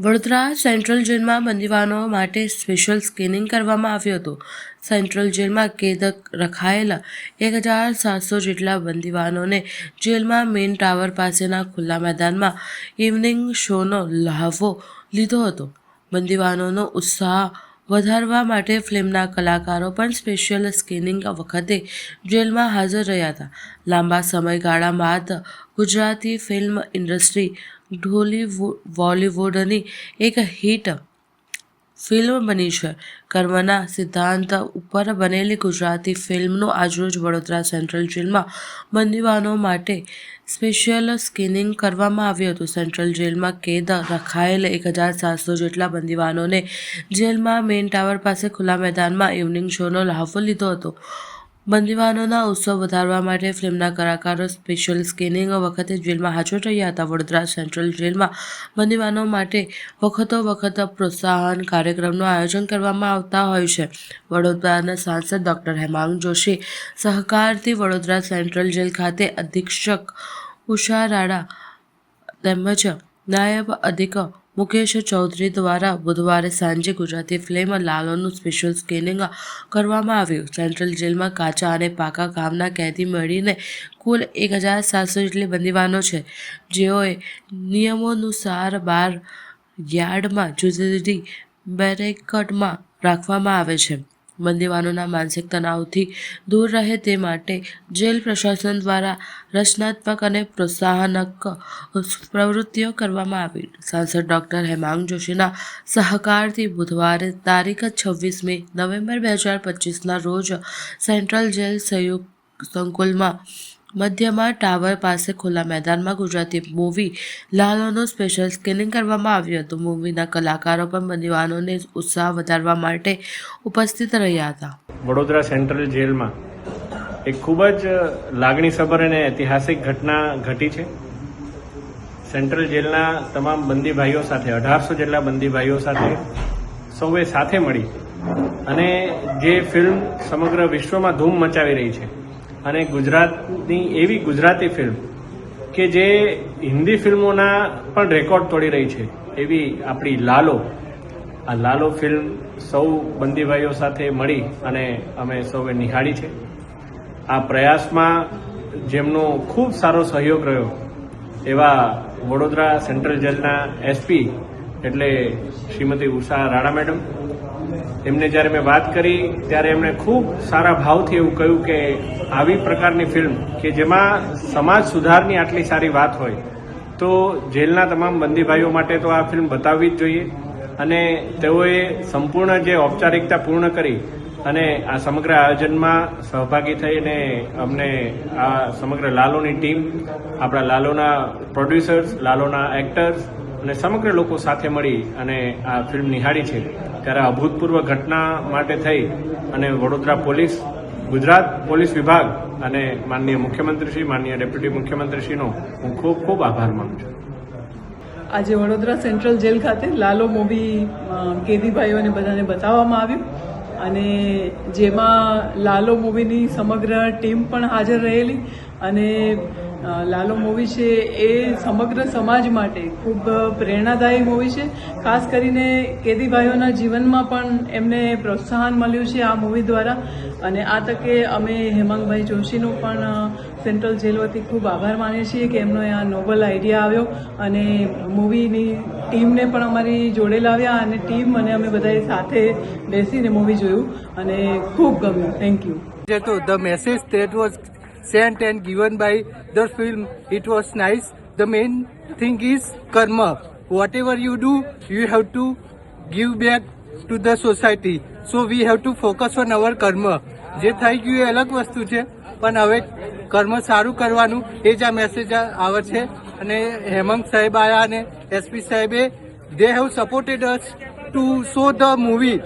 Vadodara central જેલમાં બંદીવાનો માટે special scanning કરવામાં આવ્યું હતું. સેન્ટ્રલ જેલમાં કેદ રખાયેલા એક હજાર સાતસો જેટલા બંદીવાનોને જેલમાં મેઇન ટાવર પાસેના ખુલ્લા મેદાનમાં ઇવનિંગ શોનો લહાવો લીધો હતો. બંદીવાનોનો ઉત્સાહ વધારવા માટે ફિલ્મના કલાકારો પણ સ્પેશિયલ સ્ક્રીનિંગ વખતે જેલમાં હાજર રહ્યા હતા. લાંબા સમયગાળા બાદ ગુજરાતી ફિલ્મ ઇન્ડસ્ટ્રી ઢોલીવુડ બોલિવૂડની એક હિટ ફિલ્મ બની છે. કર્મના સિદ્ધાંત ઉપર બનેલી ગુજરાતી ફિલ્મનું આજરોજ વડોદરા સેન્ટ્રલ જેલમાં બંદીવાનો માટે સ્પેશિયલ સ્કિનિંગ કરવામાં આવ્યું હતું. સેન્ટ્રલ જેલમાં કેદ રખાયેલ એક હજાર સાતસો જેટલા બંદીવાનોને જેલમાં મેઇન ટાવર પાસે ખુલ્લા મેદાનમાં ઇવનિંગ શોનો લહાવો લીધો હતો. બંદીવાનોના ઉત્સવ વધારવા માટે ફિલ્મના કલાકારો સ્પેશિયલ સ્કેનિંગ વખતે જેલમાં હાજર રહ્યા હતા. વડોદરા સેન્ટ્રલ જેલમાં બંદીવાનો માટે વખતો વખત પ્રોત્સાહન કાર્યક્રમનું આયોજન કરવામાં આવતા હોય છે. વડોદરાના સાંસદ ડૉક્ટર હેમાંગ જોશી સહકારથી વડોદરા સેન્ટ્રલ જેલ ખાતે અધિક્ષક ઉષા રાણા તેમજ નાયબ અધિક મુકેશ ચૌધરી દ્વારા બુધવારે સાંજે ગુજરાતી ફિલ્મ લાલોનું સ્પેશિયલ સ્ક્રીનિંગ કરવામાં આવ્યું. સેન્ટ્રલ જેલમાં કાચા અને પાકા કામના કેદી મળીને કુલ એક હજાર સાતસો જેટલી બંદીવાનો છે. જેઓએ નિયમોનુસાર બાર યાર્ડમાં જુદી જુદી બેરેકટમાં રાખવામાં આવે છે. બંદીવાનોના માનસિક તણાવથી દૂર રહે તે માટે જેલ પ્રશાસન દ્વારા રચનાત્મક અને પ્રોત્સાહનક પ્રવૃત્તિઓ કરવામાં આવી. સાંસદ ડૉક્ટર હેમાંગ જોશીના સહકારથી બુધવારે તારીખ છવ્વીસમી નવેમ્બર બે હજાર પચીસના રોજ સેન્ટ્રલ જેલ સંયુક્ત સંકુલમાં મધ્યમાં ટાવર પાસે ખુલ્લા મેદાનમાં ગુજરાતી મૂવી લાલોનું સ્પેશિયલ સ્ક્રીનિંગ કરવામાં આવ્યું હતું. મૂવીના કલાકારો પણ બંદીવાનોને ઉત્સાહ વધારવા માટે ઉપસ્થિત રહ્યા હતા. વડોદરા સેન્ટ્રલ જેલમાં એક ખૂબ જ લાગણીસભર અને ઐતિહાસિક ઘટના ઘટી છે. સેન્ટ્રલ જેલના તમામ બંદી ભાઈઓ સાથે, અઢારસો જેટલા બંદી ભાઈઓ સાથે સૌએ સાથે મળી અને જે ફિલ્મ સમગ્ર વિશ્વમાં ધૂમ મચાવી રહી છે. અને ગુજરાતની એવી ગુજરાતી ફિલ્મ કે જે હિન્દી ફિલ્મોના પણ રેકોર્ડ તોડી રહી છે, એવી આપણી લાલો. આ લાલો ફિલ્મ સૌ બંદીભાઈઓ સાથે મળી અને અમે સૌએ નિહાળી છે. આ પ્રયાસમાં જેમનો ખૂબ સારો સહયોગ રહ્યો, એવા વડોદરા સેન્ટ્રલ જેલના એસપી એટલે શ્રીમતી ઉષા રાણા મેડમ એમને જ્યારે મેં વાત કરી, ત્યારે એમણે ખૂબ સારા ભાવથી એવું કહ્યું કે આવી પ્રકારની ફિલ્મ કે જેમાં સમાજ સુધારની આટલી સારી વાત હોય, તો જેલના તમામ બંદીભાઈઓ માટે તો આ ફિલ્મ બતાવવી જ જોઈએ. અને તેઓએ સંપૂર્ણ જે ઔપચારિકતા પૂર્ણ કરી અને આ સમગ્ર આયોજનમાં સહભાગી થઈને અમને આ સમગ્ર લાલોની ટીમ આપણા લાલોના પ્રોડ્યુસર્સ લાલોના એક્ટર્સ અને સમગ્ર લોકો સાથે મળી અને આ ફિલ્મ નિહાળી છે. ત્યારે અભૂતપૂર્વ ઘટના માટે થઈ અને વડોદરા પોલીસ, ગુજરાત પોલીસ વિભાગ અને માનનીય મુખ્યમંત્રીશ્રી, માનનીય ડેપ્યુટી મુખ્યમંત્રીશ્રીનો હું ખૂબ ખૂબ આભાર માનું છું. આજે વડોદરા સેન્ટ્રલ જેલ ખાતે લાલો મૂવી કેદીભાઈઓને બધાને બતાવવામાં આવ્યું. અને જેમાં લાલો મૂવીની સમગ્ર ટીમ પણ હાજર રહેલી અને લાલો મૂવી છે એ સમગ્ર સમાજ માટે ખૂબ પ્રેરણાદાયી મૂવી છે. ખાસ કરીને કેદીભાઈઓના જીવનમાં પણ એમને પ્રોત્સાહન મળ્યું છે આ મૂવી દ્વારા. અને આ તકે અમે હેમાંગભાઈ જોશીનો પણ સેન્ટ્રલ જેલ વતી ખૂબ આભાર માનીએ છીએ કે એમનો આ નોબલ આઈડિયા આવ્યો. અને મૂવીની ટીમને પણ અમારી જોડે લાવ્યા અને ટીમ અને અમે બધાએ સાથે બેસીને મૂવી જોયું. અને ખૂબ ગમ્યું. Thank you the message that was sent and given by the film, it was nice. The main thing is karma. Whatever you do, you have to give back to the society. So we have to focus on our karma. જે થઈ ગયું એ અલગ વસ્તુ છે પણ હવે કર્મ સારું કરવાનું એ જ આ મેસેજ આવે છે અને હેમંત સાહેબ આયા અને એસપી સાહેબે they have supported us to show the movie